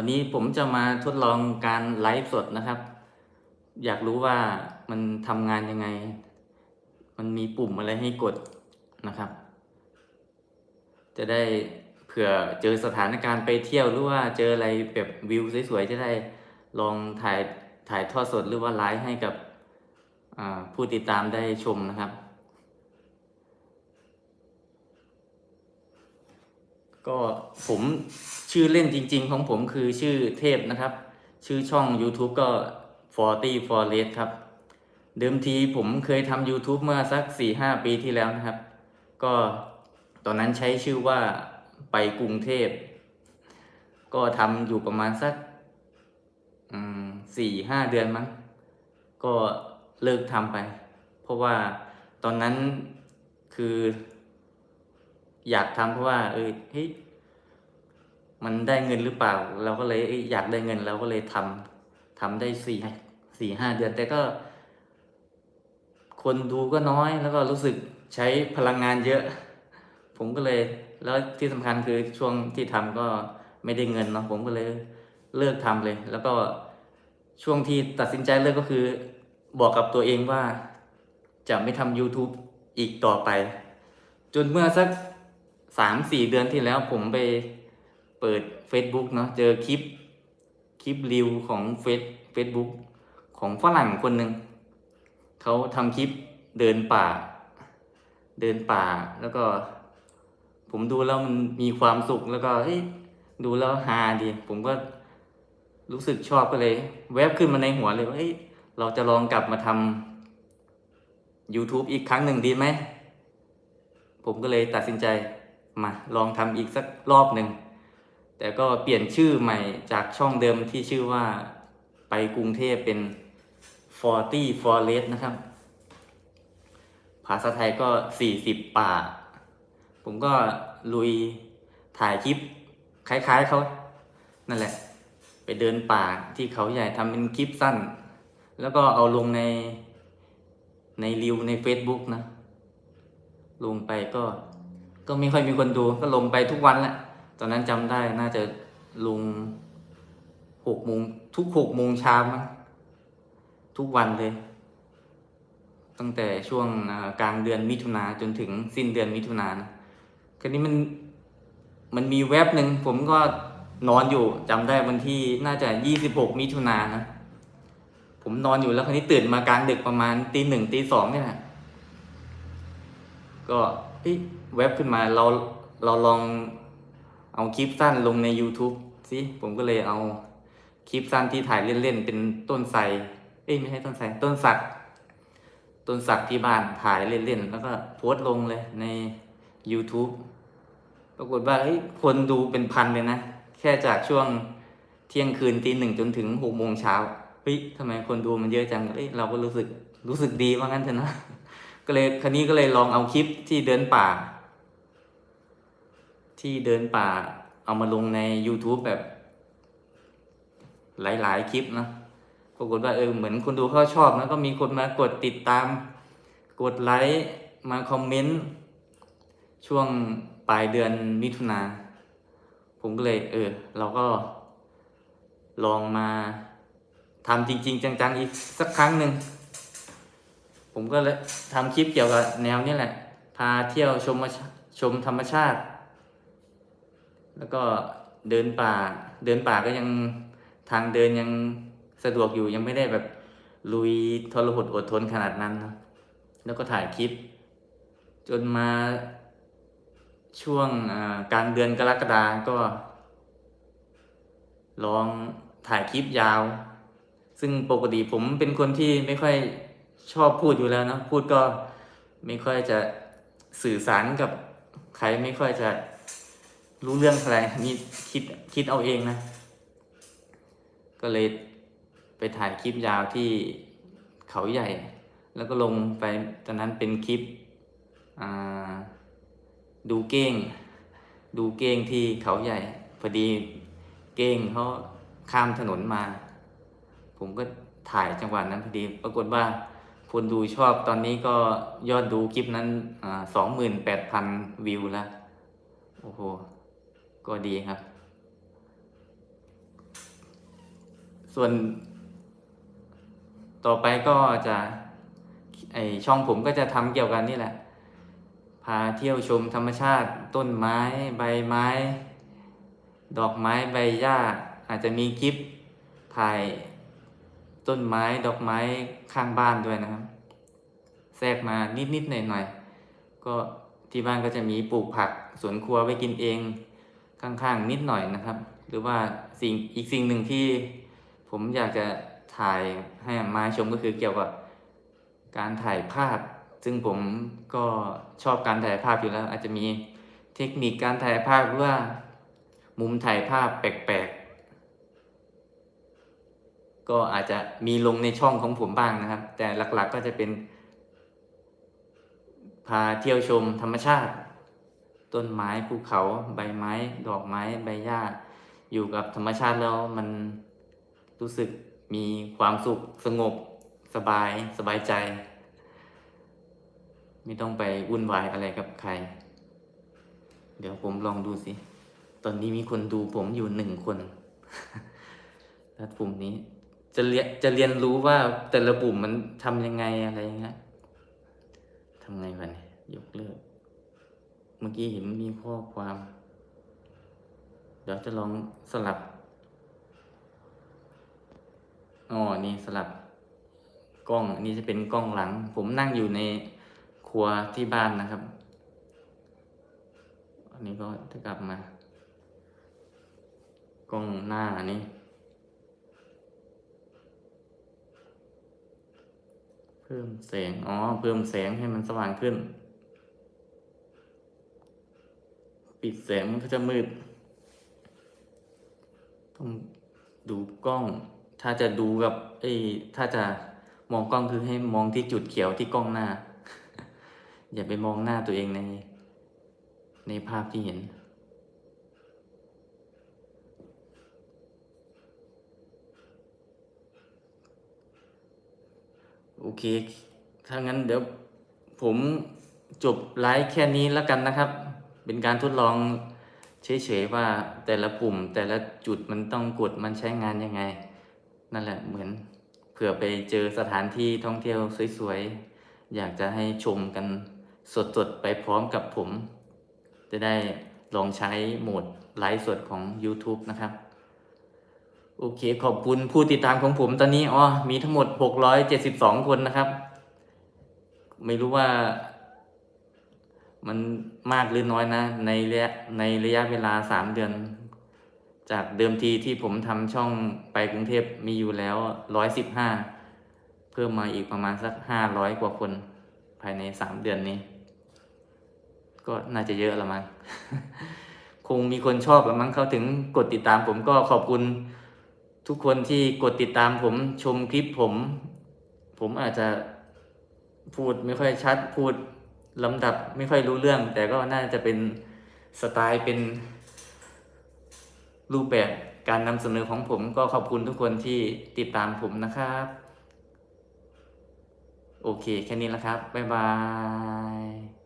วันนี้ผมจะมาทดลองการไลฟ์สดนะครับ อยากรู้ว่ามันทำงานยังไง มันมีปุ่มอะไรให้กดนะครับ จะได้เผื่อเจอสถานการณ์ไปเที่ยวหรือว่าเจออะไรแบบวิวสวยๆจะได้ลองถ่ายถ่ายทอดสดหรือว่าไลฟ์ให้กับผู้ติดตามได้ชมนะครับ ก็ผมชื่อเล่นจริง ๆ ของผมคือชื่อเทพนะครับ ชื่อช่อง YouTube ก็40 for r e d ครับ เดิมทีผมเคยทำ YouTube เมื่อสัก 4-5 ปีที่แล้วนะครับ ก็ตอนนั้นใช้ชื่อว่าไปกรุงเทพ ก็ทำอยู่ประมาณสักสี่ห้าเดือนมั้ง ก็เลิกทำไป เพราะว่าตอนนั้นคือ อยากทำเพราะว่าเออเฮ้ยมันได้เงินหรือเปล่า เราก็เลยเอ้ยอยากได้เงินเราก็เลยทำทำได้สี่สี่ห้าเดือน แต่ก็ คนดูก็น้อยแล้วก็รู้สึกใช้พลังงานเยอะ ผมก็เลย แล้วที่สำคัญคือช่วงที่ทำก็ไม่ได้เงินเนาะผมก็เลยเลิกทำเลย แล้วก็ช่วงที่ตัดสินใจเลิกก็คือ บอกกับตัวเองว่า จะไม่ทำ YouTube อีกต่อไป จนเมื่อสัก สามสี่เดือนที่แล้วผมไปเปิด Facebook เนาะเจอคลิป คลิปรีวของเฟซเฟซบุ๊กของฝรั่งคนหนึ่งเขาทำคลิปเดินป่า เดินป่าแล้วก็ ผมดูแล้วมันมีความสุขแล้วก็เฮ้ยดูแล้วฮาดี ผมก็รู้สึกชอบก็เลย แวบขึ้นมาในหัวเลยว่าเฮ้ยเราจะลองกลับมาทำ YouTube อีกครั้งหนึ่งดีไหม ผมก็เลยตัดสินใจ มาลองทำอีกสักรอบหนึ่ง แต่ก็เปลี่ยนชื่อใหม่จากช่องเดิมที่ชื่อว่าไปกรุงเทพเป็น 40 forest นะครับ ภาษาไทยก็ 40 ป่า ผมก็ลุยถ่ายคลิปคล้ายๆเขานั่นแหละ ไปเดินป่าที่เขาใหญ่ทำเป็นคลิปสั้น แล้วก็เอาลงในในรีวใน Facebook นะ ลงไปก็ ก็ไม่ค่อยมีคนดูก็ลงไปทุกวันแหละตอนนั้นจำได้น่าจะลงหกโมงทุกหกโมงเช้ามั้งทุกวันเลย ตั้งแต่ช่วงกลางเดือนมิถุนาจนถึงสิ้นเดือนมิถุนานะคราวนี้มันมันมีเว็บหนึ่งผมก็นอนอยู่จำได้วันที่น่าจะยี่สิบหกมิถุนานะผมนอนอยู่แล้วคราวนี้ตื่นมากลางดึกประมาณตีหนึ่งตีสองเนี่ยนะก็ เว็บขึ้นมาเราเราลองเอาคลิปสั้นลงใน YouTube สิผมก็เลยเอาคลิปสั้นที่ถ่ายเล่นๆเป็นต้นไทรเอ้ยไม่ใช่ต้นไทรต้นสักต้นสักที่บ้านถ่ายเล่นๆแล้วก็โพสต์ลงเลยใน YouTube ปรากฏว่าเฮ้ยคนดูเป็นพันเลยนะ แค่จากช่วงเที่ยงคืนตีหนึ่งจนถึงหกโมงเช้าเฮ้ยทำไมคนดูมันเยอะจังเอ้ยเราก็รู้สึกรู้สึกดีว่างั้นเถอะนะ ก็เลยคันนี้ก็เลยลองเอาคลิปที่เดินป่า ที่เดินป่า เอามาลงใน YouTube แบบ หลาย ๆ คลิปนะปรากฏว่าเออเหมือนคนดูเขาชอบนะก็มีคนมากดติดตาม กดไลค์มาคอมเมนต์ช่วงปลายเดือนมิถุนาผมก็เลยเออ เราก็ลองมาทำจริง ๆ จัง ๆ อีกสักครั้งหนึ่ง ผมก็เลยทำคลิปเกี่ยวกับแนวนี้แหละ พาเที่ยวชมชมธรรมชาติ แล้วก็เดินป่า เดินป่าก็ยังทางเดินยังสะดวกอยู่ยังไม่ได้แบบลุยทรหดอดทนขนาดนั้นนะแล้วก็ถ่ายคลิป จนมาช่วงกลางเดือนกรกฎาก็ ลองถ่ายคลิปยาว ซึ่งปกติผมเป็นคนที่ไม่ค่อย ชอบพูดอยู่แล้วเนะพูดก็ไม่ค่อยจะสื่อสารกับใครไม่ค่อยจะรู้เรื่องอะไรนี่คิดคิดเอาเองนะ ก็เลยไปถ่ายคลิปยาวที่เขาใหญ่ แล้วก็ลงไปตอนนั้นเป็นคลิปดูเก้ง ดูเก้งที่เขาใหญ่ พอดีเก้งเขาข้ามถนนมา ผมก็ถ่ายจังหวะนั้นพอดีปรากฏว่า คนดูชอบตอนนี้ก็ยอดดูคลิปนั้นสองหมื่นแปดพันวิวแล้ว โอ้โห ก็ดีครับ ส่วน ต่อไปก็จะไอช่องผมก็จะทำเกี่ยวกันนี่แหละ พาเที่ยวชมธรรมชาติต้นไม้ใบไม้ ดอกไม้ใบหญ้าอาจจะมีคลิปถ่าย ต้นไม้ดอกไม้ข้างบ้านด้วยนะครับ แทรกมานิดๆหน่อยๆก็ที่บ้านก็จะมีปลูกผักสวนครัวไว้กินเองข้างๆนิดหน่อยนะครับ หรือว่าสิ่งอีกสิ่งหนึ่งที่ผมอยากจะถ่ายให้มาชมก็คือเกี่ยวกับการถ่ายภาพ ซึ่งผมก็ชอบการถ่ายภาพอยู่แล้ว อาจจะมีเทคนิคการถ่ายภาพหรือว่ามุมถ่ายภาพแปลก ก็อาจจะมีลงในช่องของผมบ้างนะครับ แต่หลักๆก็จะเป็น พาเที่ยวชมธรรมชาติ ต้นไม้ภูเขา ใบไม้ ดอกไม้ ใบหญ้า อยู่กับธรรมชาติแล้วมันรู้สึกมีความสุขสงบสบายสบายใจ ไม่ต้องไปวุ่นวายอะไรกับใคร เดี๋ยวผมลองดูสิ ตอนนี้มีคนดูผมอยู่หนึ่งคนแล้วปุ่มนี้ จะเรียนจะเรียนรู้ว่าแต่ละปุ่มมันทำยังไงอะไรอย่างเงี้ยทำไงวะเนี่ยยกเลิก เมื่อกี้เห็นมีข้อความ เดี๋ยวจะลองสลับอ๋อนี่สลับ กล้องอันนี้จะเป็นกล้องหลัง ผมนั่งอยู่ในครัวที่บ้านนะครับ อันนี้ก็จะกลับมากล้องหน้าอันนี้ เพิ่มแสง อ๋อ เพิ่มแสงให้มันสว่างขึ้น ปิดแสงมันก็จะมืด ต้องดูกล้อง ถ้าจะดูกับไอ้ถ้าจะมองกล้องคือให้มองที่จุดเขียวที่กล้องหน้า อย่าไปมองหน้าตัวเองใน ในภาพที่เห็น โอเค ถ้างั้นเดี๋ยวผมจบไลฟ์แค่นี้แล้วกันนะครับ เป็นการทดลองเฉยๆว่าแต่ละปุ่มแต่ละจุดมันต้องกดมันใช้งานยังไง นั่นแหละเหมือนเผื่อไปเจอสถานที่ท่องเที่ยวสวยๆ อยากจะให้ชมกันสดๆ ไปพร้อมกับผม จะได้ลองใช้โหมดไลฟ์สดของ YouTube นะครับ โอเค ขอบคุณผู้ติดตามของผมตอนนี้อ๋อมีทั้งหมด 672 คนนะครับ ไม่รู้ว่า มันมากหรือน้อยนะ ในระยะในระยะเวลา 3 เดือน จากเดิมทีที่ผมทำช่องไปกรุงเทพมีอยู่แล้ว 115 เพิ่มมาอีกประมาณสัก 500 กว่าคน ภายใน 3 เดือนนี้ ก็น่าจะเยอะละมั้งคงมีคนชอบละมั้งเขาถึงกดติดตามผมก็ขอบคุณ ทุกคนที่กดติดตามผมชมคลิปผม ผมอาจจะพูดไม่ค่อยชัดพูดลำดับไม่ค่อยรู้เรื่อง แต่ก็น่าจะเป็นสไตล์เป็นรูปแบบการนำเสนอของผมก็ขอบคุณทุกคนที่ติดตามผมนะครับ โอเค แค่นี้แล้วครับ บ๊ายบาย